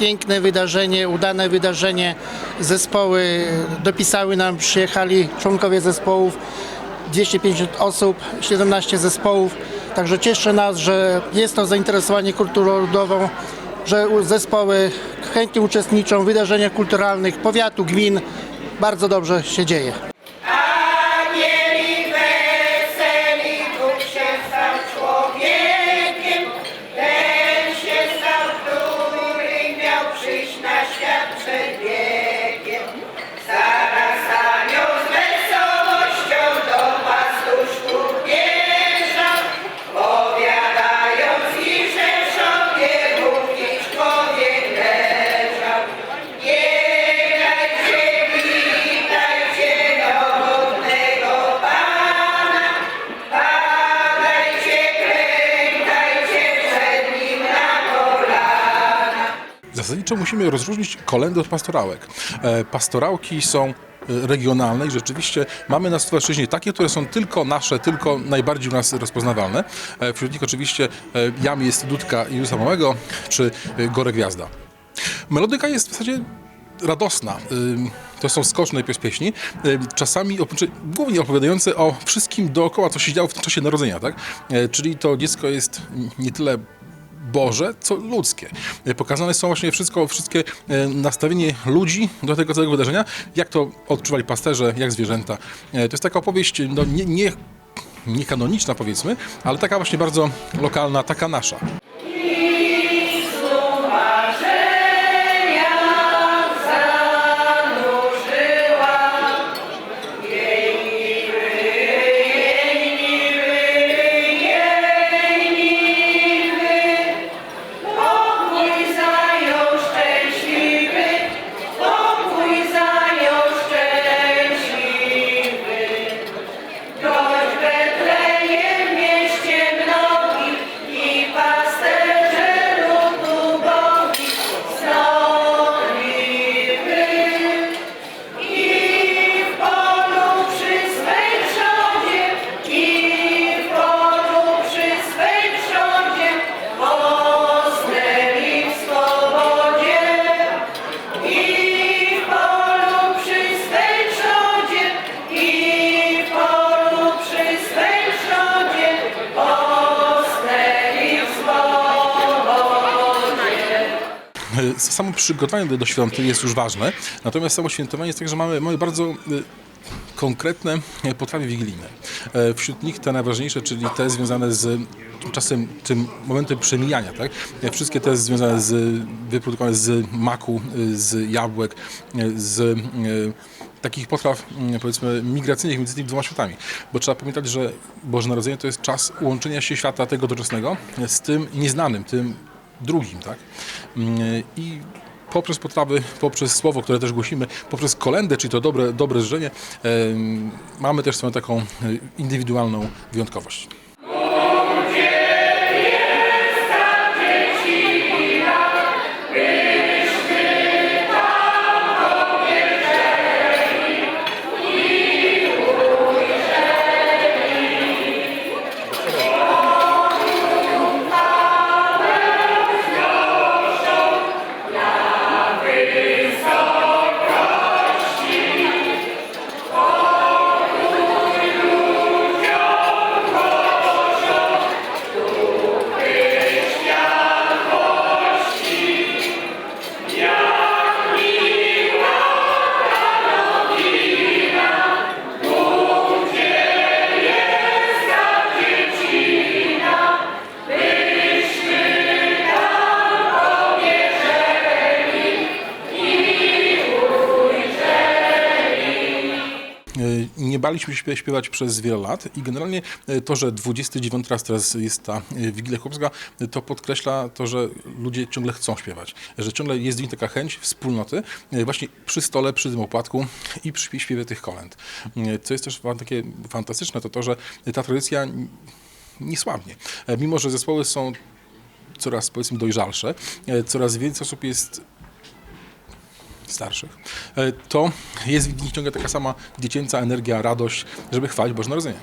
piękne wydarzenie, udane wydarzenie. Zespoły dopisały nam, przyjechali członkowie zespołów, 250 osób, 17 zespołów. Także cieszy nas, że jest to zainteresowanie kulturą ludową, że zespoły chętnie uczestniczą w wydarzeniach kulturalnych powiatu, gmin. Bardzo dobrze się dzieje. Zasadniczo musimy rozróżnić kolendy od pastorałek. E, Pastorałki są e, regionalne i rzeczywiście mamy na stowarzyszynie takie, które są tylko nasze, tylko najbardziej u nas rozpoznawalne. E, Wśród nich oczywiście jam jest Dudka Jezusa Małego czy Gore Gwiazda. Melodyka jest w zasadzie radosna. To są skoczne pieśni, czasami głównie opowiadające o wszystkim dookoła, co się działo w tym czasie narodzenia, tak? Czyli to dziecko jest nie tyle Boże, co ludzkie. E, Pokazane są właśnie wszystko, wszystkie e, nastawienie ludzi do tego całego wydarzenia, jak to odczuwali pasterze, jak zwierzęta. E, To jest taka opowieść no, nie, nie, nie kanoniczna powiedzmy, ale taka właśnie bardzo lokalna, taka nasza. Samo przygotowanie do, do świątyni jest już ważne, natomiast samo świętowanie jest tak, że mamy, mamy bardzo e, konkretne e, potrawy wigilijne. E, Wśród nich te najważniejsze, czyli te związane z czasem tym momentem przemijania, tak? E, Wszystkie te związane z, wyprodukowane z maku, e, z jabłek, e, z takich potraw, mm, powiedzmy, migracyjnych między tymi dwoma światami. Bo trzeba pamiętać, że Boże Narodzenie to jest czas łączenia się świata tego doczesnego z tym nieznanym, tym drugim, tak? Mm, I poprzez potrawy, poprzez słowo, które też głosimy, poprzez kolendę, czyli to dobre, dobre życzenie, mamy też swoją taką e, indywidualną wyjątkowość. Baliśmy się śpiewać przez wiele lat i generalnie e, to, że 29 raz teraz jest ta e, Wigilia Chłopska, e, to podkreśla to, że ludzie ciągle chcą śpiewać, że ciągle jest w nich taka chęć wspólnoty właśnie przy stole, przy tym opłatku i przy śpiewie tych kolęd. Co jest też takie fantastyczne, to to, że ta tradycja nie słabnie. Mimo, że zespoły są coraz powiedzmy dojrzalsze, coraz więcej osób jest starszych, e, to jest w nich ciągle taka sama dziecięca energia, radość, żeby chwalić Boże Narodzenie.